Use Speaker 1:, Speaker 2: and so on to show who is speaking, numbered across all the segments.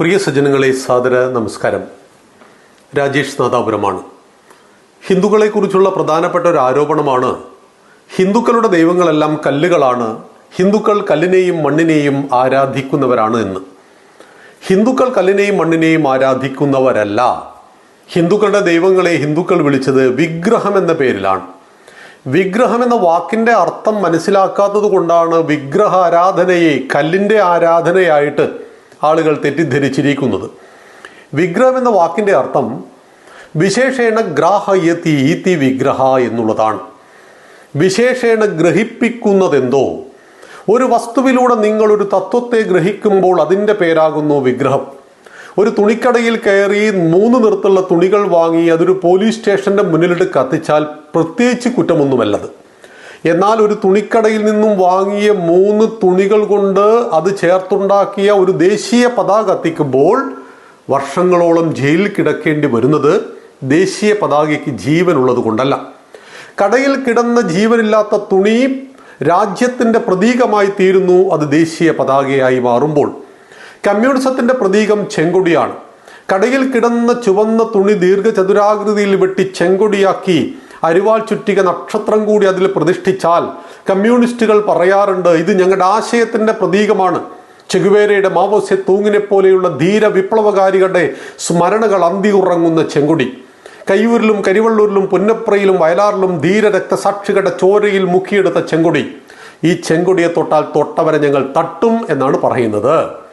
Speaker 1: പ്രിയ സജ്ജനങ്ങളെ സാദര നമസ്കാരം. രാജേഷ് നാദാപുരമാണ്. ഹിന്ദുക്കളെക്കുറിച്ചുള്ള പ്രധാനപ്പെട്ട ഒരു ആരോപണമാണ് ഹിന്ദുക്കളുടെ ദൈവങ്ങളെല്ലാം കല്ലുകളാണ് ഹിന്ദുക്കൾ കല്ലിനെയും മണ്ണിനെയും ആരാധിക്കുന്നവരാണ് എന്ന്. ഹിന്ദുക്കൾ കല്ലിനെയും മണ്ണിനെയും ആരാധിക്കുന്നവരല്ല. ഹിന്ദുക്കളുടെ ദൈവങ്ങളെ ഹിന്ദുക്കൾ വിളിച്ചത് വിഗ്രഹം എന്ന പേരിലാണ്. വിഗ്രഹം എന്ന വാക്കിന്റെ അർത്ഥം മനസ്സിലാക്കാത്തത് കൊണ്ടാണ് വിഗ്രഹ ആരാധനയെ കല്ലിന്റെ ആരാധനയായിട്ട് ആളുകൾ തെറ്റിദ്ധരിച്ചിരിക്കുന്നത്. വിഗ്രഹം എന്ന വാക്കിന്റെ അർത്ഥം വിശേഷേണ ഗ്രാഹയത്തി ഈത്തി വിഗ്രഹ എന്നുള്ളതാണ്. വിശേഷേണ ഗ്രഹിപ്പിക്കുന്നതെന്തോ? ഒരു വസ്തുവിലൂടെ നിങ്ങളൊരു തത്വത്തെ ഗ്രഹിക്കുമ്പോൾ അതിന്റെ പേരാകുന്നു വിഗ്രഹം. ഒരു തുണിക്കടയിൽ കയറി മൂന്ന് നിറത്തുള്ള തുണികൾ വാങ്ങി അതൊരു പോലീസ് സ്റ്റേഷന്റെ മുന്നിലിട്ട് കത്തിച്ചാൽ പ്രത്യേകിച്ച് കുറ്റമൊന്നുമല്ലത്. എന്നാൽ ഒരു തുണിക്കടയിൽ നിന്നും വാങ്ങിയ മൂന്ന് തുണികൾ കൊണ്ട് അത് ചേർത്തുണ്ടാക്കിയ ഒരു ദേശീയ പതാക കത്തിക്കുമ്പോൾ വർഷങ്ങളോളം ജയിലിൽ കിടക്കേണ്ടി വരുന്നത് ദേശീയ പതാകയ്ക്ക് ജീവനുള്ളത് കൊണ്ടല്ല. കടയിൽ കിടന്ന ജീവനില്ലാത്ത തുണി രാജ്യത്തിന്റെ പ്രതീകമായി തീരുന്നു അത് ദേശീയ പതാകയായി മാറുമ്പോൾ. കമ്മ്യൂണിസത്തിന്റെ പ്രതീകം ചെങ്കൊടിയാണ്. കടയിൽ കിടന്ന ചുവന്ന തുണി ദീർഘചതുരാകൃതിയിൽ വെട്ടി ചെങ്കൊടിയാക്കി അരിവാൾ ചുറ്റിക നക്ഷത്രം കൂടി അതിൽ പ്രതിഷ്ഠിച്ചാൽ കമ്മ്യൂണിസ്റ്റുകൾ പറയാറുണ്ട് ഇത് ഞങ്ങളുടെ ആശയത്തിന്റെ പ്രതീകമാണ്. ചെഗുവേരയുടെ മാവോസ്യ തൂങ്ങിനെ പോലെയുള്ള ധീര വിപ്ലവകാരികളുടെ സ്മരണകൾ അന്തി ഉറങ്ങുന്ന ചെങ്കുടി. കയ്യൂരിലും കരിവള്ളൂരിലും പുന്നപ്രയിലും വയലാറിലും ധീര രക്തസാക്ഷികളുടെ ചോരയിൽ മുക്കിയെടുത്ത ചെങ്കുടി. ഈ ചെങ്കുടിയെ തൊട്ടാൽ തൊട്ടവരെ ഞങ്ങൾ തട്ടും എന്നാണ് പറയുന്നത്.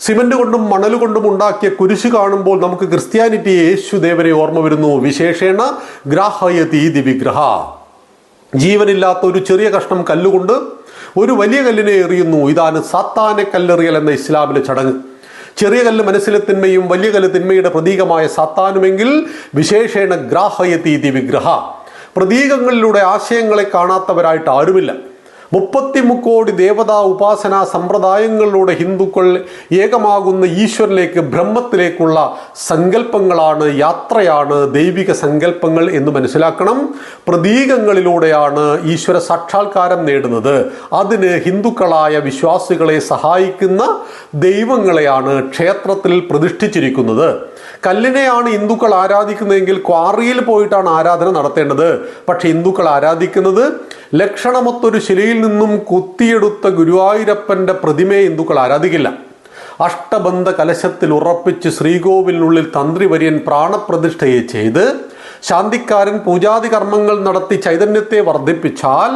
Speaker 1: സിമന്റ് കൊണ്ടും മണൽ കൊണ്ടും ഉണ്ടാക്കിയ കുരിശ് കാണുമ്പോൾ നമുക്ക് ക്രിസ്ത്യാനിറ്റി യേശുദേവനെ ഓർമ്മ വരുന്നു. വിശേഷേണ ഗ്രാഹയതി വിഗ്രഹ. ജീവനില്ലാത്ത ഒരു ചെറിയ കഷ്ണം കല്ലുകൊണ്ട് ഒരു വലിയ കല്ലിനെ എറിയുന്നു. ഇതാണ് സാത്താനെ കല്ലെറിയൽ എന്ന ഇസ്ലാമിലെ ചടങ്ങ്. ചെറിയ കല്ല് മനസ്സിലെ തിന്മയും വലിയ കല്ല് തിന്മയുടെ പ്രതീകമായ സാത്താനുമെങ്കിൽ വിശേഷേണ ഗ്രാഹയതീതി വിഗ്രഹ. പ്രതീകങ്ങളിലൂടെ ആശയങ്ങളെ കാണാത്തവരായിട്ട് ആരുമില്ല. മുപ്പത്തി മുക്കോടി ദേവതാ ഉപാസനാ സമ്പ്രദായങ്ങളിലൂടെ ഹിന്ദുക്കൾ ഏകമാകുന്ന ഈശ്വരനിലേക്ക് ബ്രഹ്മത്തിലേക്കുള്ള സങ്കല്പങ്ങളാണ് യാത്രയാണ് ദൈവിക സങ്കല്പങ്ങൾ എന്ന് മനസ്സിലാക്കണം. പ്രതീകങ്ങളിലൂടെയാണ് ഈശ്വര സാക്ഷാത്കാരം നേടുന്നത്. അതിന് ഹിന്ദുക്കളായ വിശ്വാസികളെ സഹായിക്കുന്ന ദൈവങ്ങളെയാണ് ക്ഷേത്രത്തിൽ പ്രതിഷ്ഠിച്ചിരിക്കുന്നത്. കല്ലിനെയാണ് ഹിന്ദുക്കൾ ആരാധിക്കുന്നതെങ്കിൽ ക്വാറിയിൽ പോയിട്ടാണ് ആരാധന നടത്തേണ്ടത്. പക്ഷെ ഹിന്ദുക്കൾ ആരാധിക്കുന്നത് ലക്ഷണമൊത്തൊരു ശിലയിൽ നിന്നും കുത്തിയെടുത്ത ഗുരുവായൂരപ്പന്റെ പ്രതിമയെ ഹിന്ദുക്കൾ ആരാധിക്കില്ല. അഷ്ടബന്ധ കലശത്തിൽ ഉറപ്പിച്ച് ശ്രീകോവിലിനുള്ളിൽ തന്ത്രിവര്യൻ പ്രാണപ്രതിഷ്ഠയെ ചെയ്ത് ശാന്തിക്കാരൻ പൂജാതി കർമ്മങ്ങൾ നടത്തി ചൈതന്യത്തെ വർദ്ധിപ്പിച്ചാൽ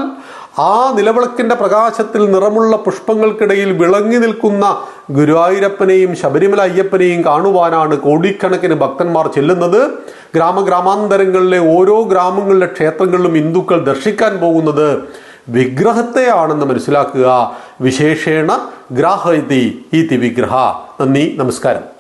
Speaker 1: ആ നിലവിളക്കിന്റെ പ്രകാശത്തിൽ നിറമുള്ള പുഷ്പങ്ങൾക്കിടയിൽ വിളങ്ങി നിൽക്കുന്ന ഗുരുവായൂരപ്പനെയും ശബരിമല അയ്യപ്പനെയും കാണുവാനാണ് കോടിക്കണക്കിന് ഭക്തന്മാർ ചെല്ലുന്നത്. ഗ്രാമഗ്രാമാന്തരങ്ങളിലെ ഓരോ ഗ്രാമങ്ങളിലെ ക്ഷേത്രങ്ങളിലും ഹിന്ദുക്കൾ ദർശിക്കാൻ പോകുന്നത് വിഗ്രഹത്തെയാണെന്ന് മനസ്സിലാക്കുക. വിശേഷേണ ഗ്രാഹതി ഈ വിഗ്രഹ. നന്ദി നമസ്കാരം.